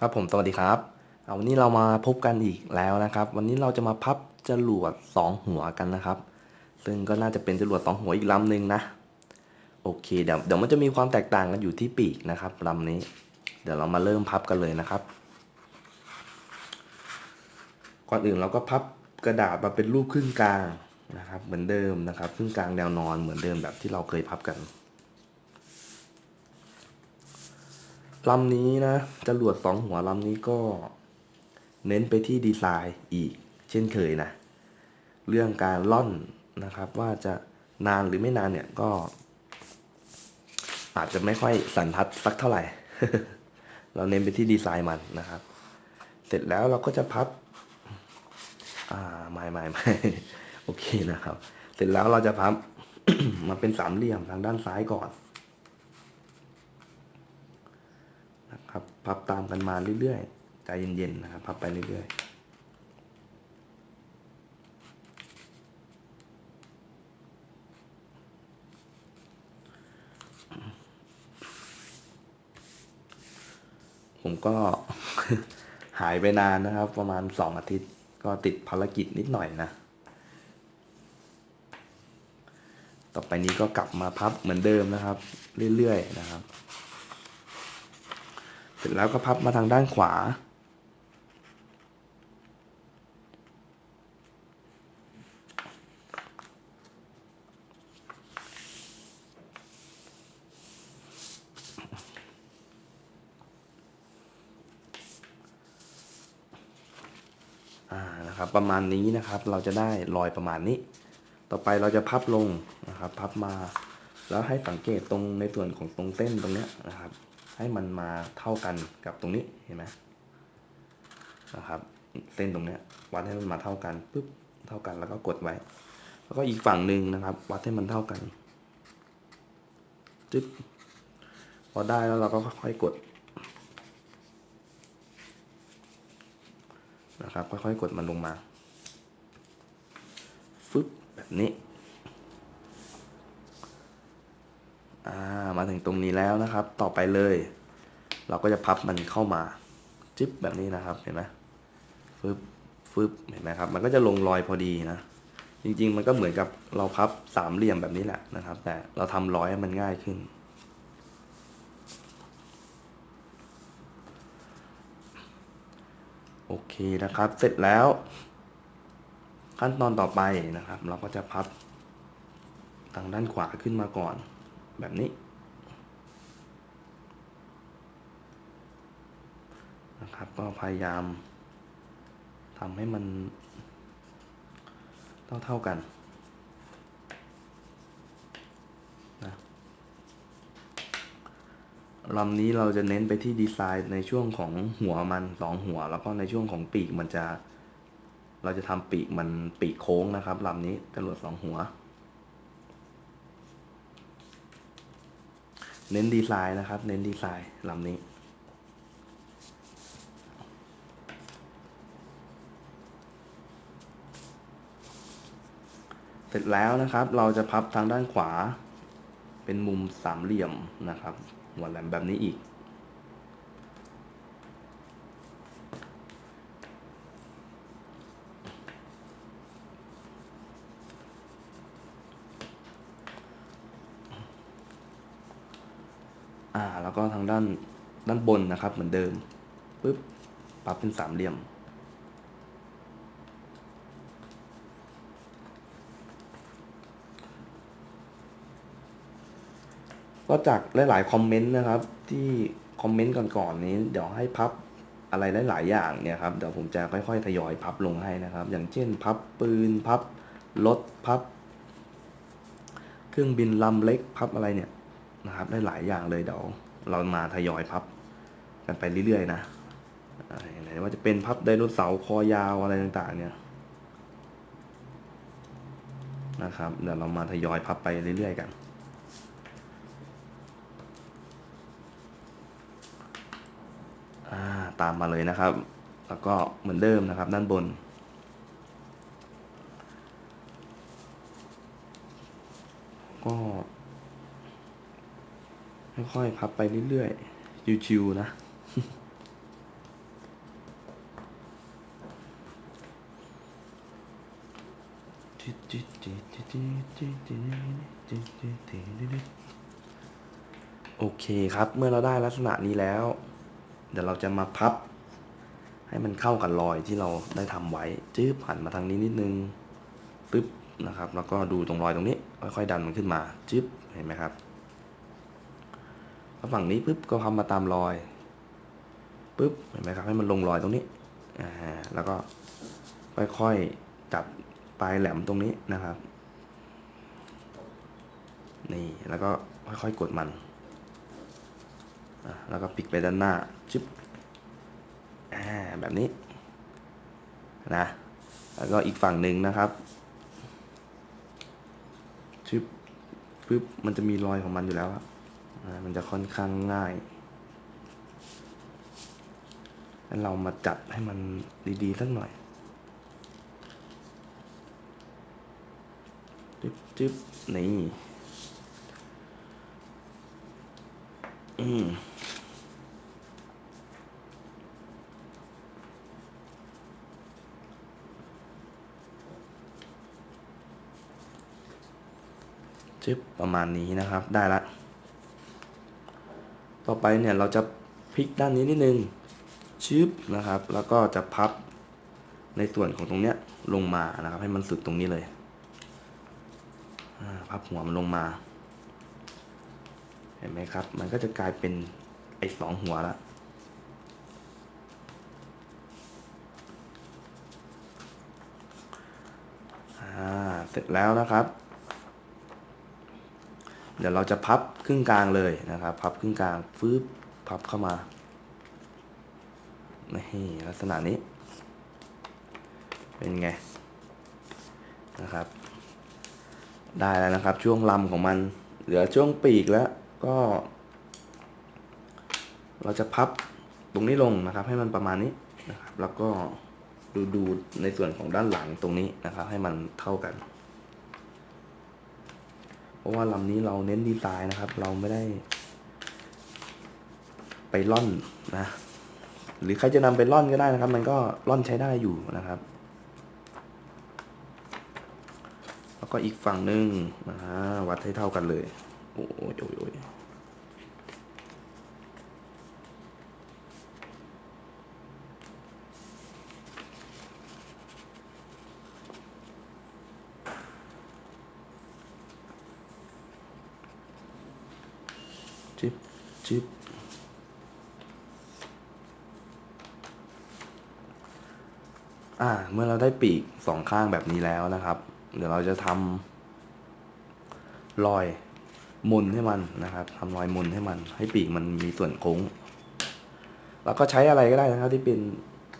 ครับผมสวัสดีครับเอาวันนี้เรามาพบกันอีกแล้วนะครับ วันนี้เราจะมาพับจรวดสองหัวกันนะครับ ซึ่งก็น่าจะเป็นจรวดสองหัวอีกลำหนึ่งนะ โอเคเดี๋ยวเดี๋ยวมันจะมีความแตกต่างกันอยู่ที่ปีกนะครับลำนี้ เดี๋ยวเรามาเริ่มพับกันเลยนะครับ ก่อนอื่นเราก็พับกระดาษมาเป็นรูปครึ่งกลางนะครับ เหมือนเดิมนะครับครึ่งกลางแนวนอนเหมือนเดิมแบบที่เราเคยพับกัน ลำนี้นะจรวดสองหัวลำนี้ก็เน้นไปที่ดีไซน์อีก เช่นเคยนะ เรื่องการล่อนนะครับว่าจะนานหรือไม่นานเนี่ยก็ อาจจะไม่ค่อยสันทัดสักเท่าไหร่ เราเน้นไปที่ดีไซน์มันนะครับ เสร็จแล้วเราก็จะพับ อ่าไม่ไม่ไม่โอเคนะครับ เสร็จแล้วเราจะพับ มาเป็นสามเหลี่ยมทางด้านซ้ายก่อน นะครับ พับตามกันมาเรื่อยๆใจเย็นๆนะครับพับไปเรื่อยๆผมก็หายไปนานนะครับ ประมาณสองอาทิตย์ก็ติดภารกิจนิดหน่อยนะ ต่อไปนี้ก็กลับมาพับเหมือนเดิมนะครับ เรื่อยๆนะครับ เสร็จแล้วก็พับมาทางด้านขวาอ่านะครับประมาณนี้นะครับเราจะได้รอยประมาณนี้ ต่อไปเราจะพับลงนะครับ พับมาแล้วให้สังเกตตรงในส่วนของตรงเส้นตรงเนี้ยนะครับ ให้มันมาเท่ากันกับตรงนี้เห็นไหมนะครับ เส้นตรงเนี้ยวัดให้มันมาเท่ากันปุ๊บเท่ากันแล้วก็กดไว้ แล้วก็อีกฝั่งหนึ่งนะครับ วัดให้มันเท่ากันจึ๊บพอได้แล้วเราก็ค่อยๆกดนะครับค่อยๆกดมันลงมาฟึบแบบนี้ อ่ามาถึงตรงนี้แล้วนะครับ ต่อไปเลย เราก็จะพับมันเข้ามาจิ๊บแบบนี้นะครับเห็นไหมฟึบฟึบเห็นไหมครับ มันก็จะลงรอยพอดีนะจริงๆ มันก็เหมือนกับเราพับสามเหลี่ยมแบบนี้แหละนะครับ แต่เราทำร้อยให้มันง่ายขึ้น โอเคนะครับ เสร็จแล้ว ขั้นตอนต่อไปนะครับ เราก็จะพับทางด้านขวาขึ้นมาก่อน แบบนี้นะครับ ก็พยายามทำให้มันเท่าเท่ากันนะลำนี้เราจะเน้นไปที่ดีไซน์ในช่วงของหัวมันสองหัว แล้วก็ในช่วงของปีกมันจะ เราจะทำปีกมันปีกโค้งนะครับลำนี้จรวดสองหัว เน้นดีไซน์นะครับ เน้นดีไซน์ลำนี้เสร็จแล้วนะครับ เราจะพับทางด้านขวา เป็นมุมสามเหลี่ยมนะครับหัวแหลมแบบนี้อีก อ่า แล้วก็ทางด้านด้านบนนะครับ เหมือนเดิมปุ๊บปรับเป็นสามเหลี่ยม ก็จากหลาย ๆ คอมเมนต์นะครับ ที่คอมเมนต์ก่อน ๆ นี้ เดี๋ยวให้พับอะไรหลาย ๆ อย่างเนี่ยครับ เดี๋ยวผมจะค่อย ๆ ทยอยพับลงให้นะครับ อย่างเช่น พับปืน พับรถ พับ เครื่องบินลำเล็ก พับอะไรเนี่ย นะครับ ได้หลายอย่างเลยเดี๋ยวเรามาทยอยพับกันไปเรื่อยๆนะอ่าไหนว่าจะเป็นพับไดโนเสาร์คอยาวอะไรต่างๆ เนี่ยนะครับ เดี๋ยวเรามาทยอยพับไปเรื่อยๆกันตามมาเลยนะครับ แล้วก็เหมือนเดิมนะครับ ด้านบน ก็ ค่อยๆพับไปเรื่อยๆชิวๆนะโอเคครับเมื่อเราได้ลักษณะนี้แล้ว เดี๋ยวเราจะมาพับ ให้มันเข้ากับรอยที่เราได้ทำไว้จื๊บผ่านมาทางนี้นิดนึงปึ๊บนะครับ แล้วก็ดูตรงรอยตรงนี้ ค่อยๆดันมันขึ้นมาจึ๊บเห็นไหมครับ แล้วฝั่งนี้ปึ๊บก็ทำมาตามรอยปึ๊บเห็นไหมครับ ให้มันลงรอยตรงนี้อ่าแล้วก็ค่อยๆจับปลายแหลมตรงนี้นะครับ นี่แล้วก็ค่อยๆกดมันอะแล้วก็พลิกไปด้านหน้าจิ๊บอ่าแบบนี้นะแล้วก็อีกฝั่งหนึ่งนะครับจิ๊บปึ๊บมันจะมีรอยของมันอยู่แล้วครับอ่า มันจะค่อนข้างง่ายงั้นเรามาจัดให้มันดีๆสักหน่อยจิ๊บจิ๊บนี่อืมจึบประมาณนี้นะครับ ได้ละ ต่อไปเนี่ยเราจะพลิกด้านนี้นิดนึงชึบนะครับ แล้วก็จะพับในส่วนของตรงเนี้ยลงมานะครับ ให้มันสุดตรงนี้เลยพับหัวมันลงมา เห็นไหมครับ มันก็จะกลายเป็นไอ้สองหัวละเสร็จแล้วนะครับ ดี๋ยวเราจะพับครึ่งกลางเลยนะครับ พับครึ่งกลางฟืบพับเข้ามานี่ลักษณะนี้ เป็นไงนะครับ ได้แล้วนะครับช่วงลำของมัน เหลือช่วงปีกแล้วก็ เราจะพับตรงนี้ลงนะครับ ให้มันประมาณนี้นะครับ แล้วก็ดูดูในส่วนของด้านหลังตรงนี้นะครับ ให้มันเท่ากัน ราะว่าลำนี้เราเน้นดีไซน์นะครับ เราไม่ได้ ไปล่อนนะ หรือใครจะนำไปล่อนก็ได้นะครับ มันก็ล่อนใช้ได้อยู่นะครับ แล้วก็อีกฝั่งหนึ่งนะฮะวัดให้เท่ากันเลย โอ้ยโอ้ย จิบจิบอ่า เมื่อเราได้ปีกสองข้างแบบนี้แล้วนะครับ เดี๋ยวเราจะทำรอยมุนให้มันนะครับทำรอยมุนให้มัน ให้ปีกมันมีส่วนโค้ง แล้วก็ใช้อะไรก็ได้นะครับ ที่เป็น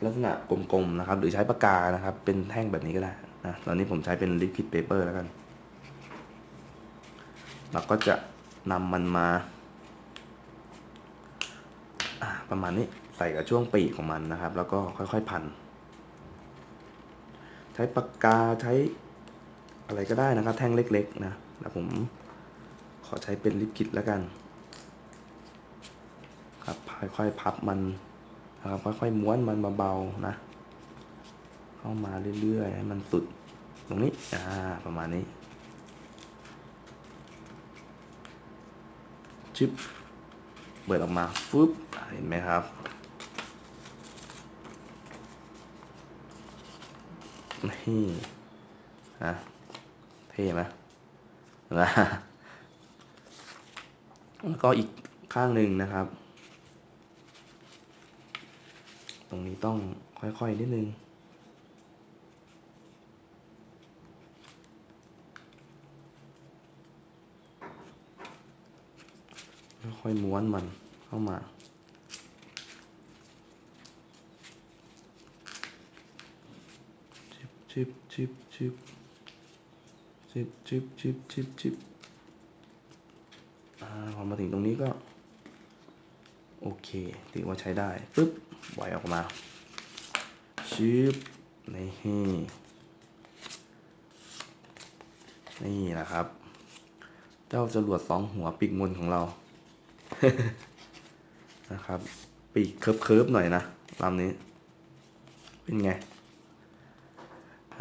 ลักษณะกลมๆนะครับ หรือใช้ปากกานะครับ เป็นแท่งแบบนี้ก็ได้นะตอนนี้ผมใช้เป็นลิควิดเปเปอร์แล้วกัน เราก็จะนำมันมาอ่า ประมาณนี้ใส่กับช่วงปีกของมันนะครับ แล้วก็ค่อยๆพัน ใช้ปากกาใช้อะไรก็ได้นะครับ แท่งเล็ก ๆ นะแล้วผมขอใช้เป็นลิปกิตแล้วกัน ครับค่อยๆพับมันนะครับค่อยๆม้วนมันเบาๆนะ เข้ามาเรื่อยๆให้มันสุดตรงนี้อ่าประมาณนี้ชิป เปิดออกมาฟึบเห็นไหมครับ นี่นะเท่ไหมนะแล้วก็อีกข้างหนึ่งนะครับ ตรงนี้ต้องค่อยๆนิดนึง ค่อยๆม้วนมันเข้ามาชิบชิบชิบชิบชิบชิบชิบชิบอ่าพอมาถึงตรงนี้ก็ โอเคถือว่าใช้ได้ปึ๊บไหวอยออกมาชิบนี่นี่แหละครับ เจ้าจรวดสองหัวปีกมนของเรา นะครับ ปีกเคิร์ฟๆหน่อยนะลำนี้ เป็นไง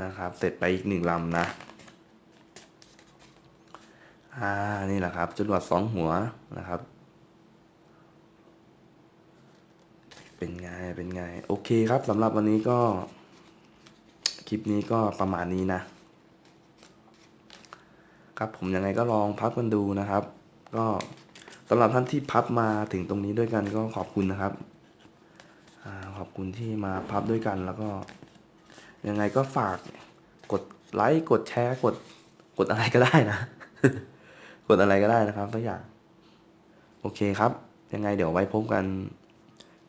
นะครับ เสร็จไปอีกหนึ่งลำนะ อ่า นี่แหละครับจรวดสองหัวนะครับ เป็นไง เป็นไง โอเคครับสำหรับวันนี้ก็ คลิปนี้ก็ประมาณนี้นะ ครับผมยังไงก็ลองพับกันดูนะครับ ก็ สำหรับท่านที่พับมาถึงตรงนี้ด้วยกันก็ขอบคุณนะครับอขอบคุณที่มาพับด้วยกันแล้วก็ยังไงก็ฝากกดไลค์กดแชร์กดกดอะไรก็ได้นะ กดอะไรก็ได้นะครับทุกอย่าง โอเคครับ ยังไงเดี๋ยวไว้พบกัน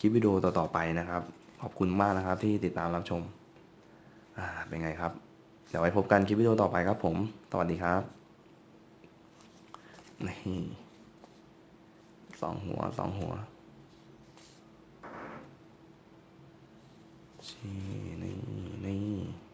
คลิปวิดีโอต่อๆไปนะครับ ขอบคุณมากนะครับที่ติดตามรับชม อ่า เป็นไงครับ เดี๋ยวไว้พบกันคลิปวิดีโอต่อไปครับผม สวัสดีครับนี่ สองหัวสองหัวชีนี่นี่